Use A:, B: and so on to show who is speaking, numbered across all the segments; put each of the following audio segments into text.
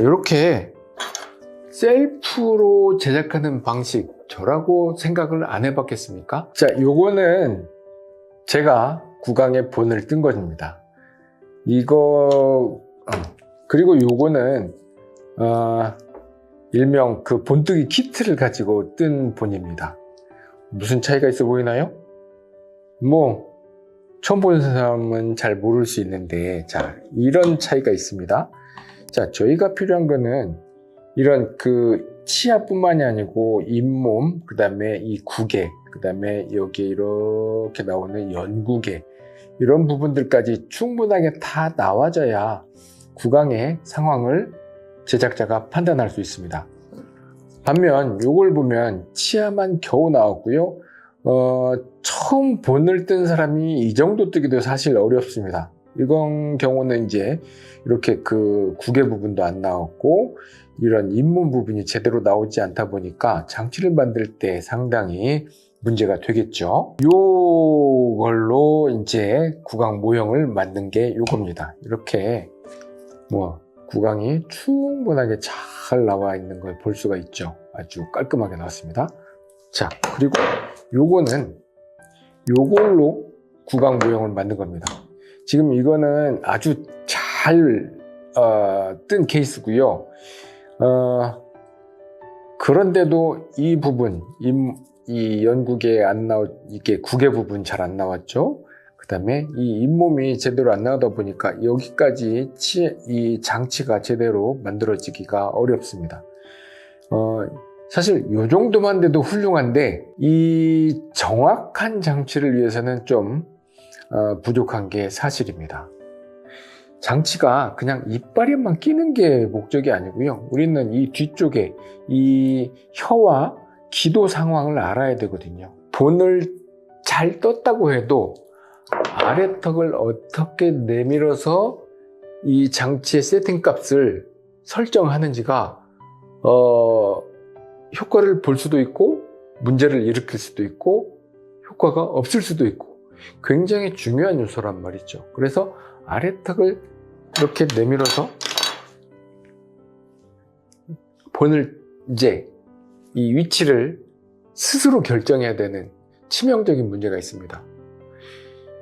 A: 이렇게 셀프로 제작하는 방식 저라고 생각을 안 해봤겠습니까? 자, 요거는 제가 구강에 본을 뜬 겁니다. 이거 어, 그리고 요거는 어, 일명 그 본뜨기 키트를 가지고 뜬 본입니다. 무슨 차이가 있어 보이나요? 뭐 처음 보는 사람은 잘 모를 수 있는데 자 이런 차이가 있습니다. 자 저희가 필요한 거는 이런 그 치아뿐만이 아니고 잇몸 그 다음에 이 구개 그 다음에 여기 이렇게 나오는 연구개 이런 부분들까지 충분하게 다 나와져야 구강의 상황을 제작자가 판단할 수 있습니다. 반면 이걸 보면 치아만 겨우 나왔고요. 어, 처음 본을 뜬 사람이 이 정도 뜨기도 사실 어렵습니다. 이건 경우는 이제 이렇게 그 구개 부분도 안 나왔고 이런 잇몸 부분이 제대로 나오지 않다 보니까 장치를 만들 때 상당히 문제가 되겠죠. 요걸로 이제 구강 모형을 만든 게 요겁니다. 이렇게 뭐 구강이 충분하게 잘 나와 있는 걸 볼 수가 있죠. 아주 깔끔하게 나왔습니다. 자, 그리고 요거는 요걸로 구강 모형을 만든 겁니다. 지금 이거는 아주 잘, 어, 뜬 케이스고요. 어, 그런데도 이 부분, 이, 이 연국에 안 나오, 이게 구개 부분 잘 안 나왔죠? 그 다음에 이 잇몸이 제대로 안 나오다 보니까 여기까지 치, 이 장치가 제대로 만들어지기가 어렵습니다. 어, 사실 이 정도만 돼도 훌륭한데 이 정확한 장치를 위해서는 좀 어, 부족한 게 사실입니다. 장치가 그냥 이빨에만 끼는 게 목적이 아니고요. 우리는 이 뒤쪽에 이 혀와 기도 상황을 알아야 되거든요. 본을 잘 떴다고 해도 아래턱을 어떻게 내밀어서 이 장치의 세팅 값을 설정하는지가 어, 효과를 볼 수도 있고 문제를 일으킬 수도 있고 효과가 없을 수도 있고 굉장히 중요한 요소란 말이죠. 그래서 아래턱을 이렇게 내밀어서 본을 이제 이 위치를 스스로 결정해야 되는 치명적인 문제가 있습니다.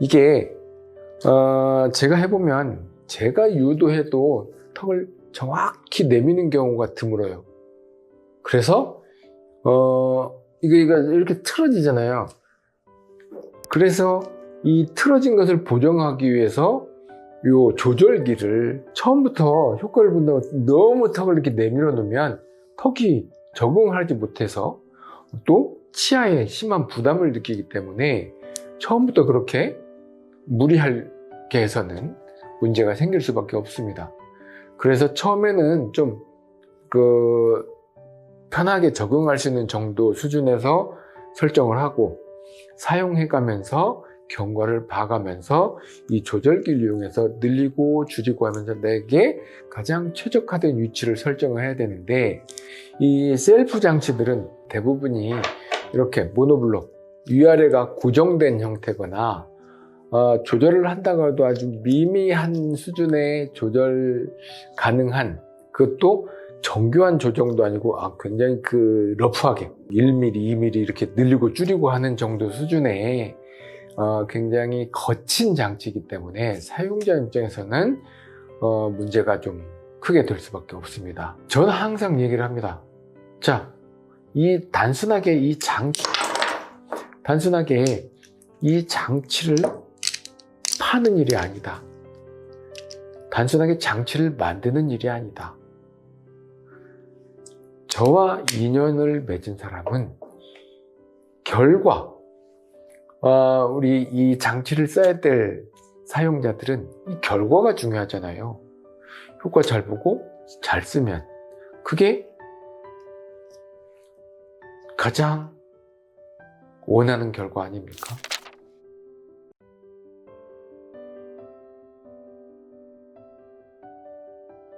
A: 이게 어, 제가 해보면 제가 유도해도 턱을 정확히 내미는 경우가 드물어요. 그래서 어, 이거 이거 이렇게 틀어지잖아요. 그래서 이 틀어진 것을 보정하기 위해서 요 조절기를 처음부터 효과를 본다고 너무 턱을 이렇게 내밀어 놓으면 턱이 적응하지 못해서 또 치아에 심한 부담을 느끼기 때문에 처음부터 그렇게 무리하게 해서는 문제가 생길 수밖에 없습니다. 그래서 처음에는 좀 그 편하게 적응할 수 있는 정도 수준에서 설정을 하고 사용해 가면서 경과를 봐가면서 이 조절기를 이용해서 늘리고 줄이고 하면서 내게 가장 최적화된 위치를 설정을 해야 되는데 이 셀프 장치들은 대부분이 이렇게 모노블록 위아래가 고정된 형태거나 어, 조절을 한다고 해도 아주 미미한 수준의 조절 가능한 그것도 정교한 조정도 아니고 아, 굉장히 그 러프하게 1mm, 2mm 이렇게 늘리고 줄이고 하는 정도 수준의 어, 굉장히 거친 장치이기 때문에 사용자 입장에서는 어, 문제가 좀 크게 될 수밖에 없습니다. 저는 항상 얘기를 합니다. 자, 이 단순하게 이 장치, 단순하게 이 장치를 파는 일이 아니다. 단순하게 장치를 만드는 일이 아니다. 저와 인연을 맺은 사람은 결과, 어, 우리 이 장치를 써야 될 사용자들은 이 결과가 중요하잖아요. 효과 잘 보고 잘 쓰면 그게 가장 원하는 결과 아닙니까?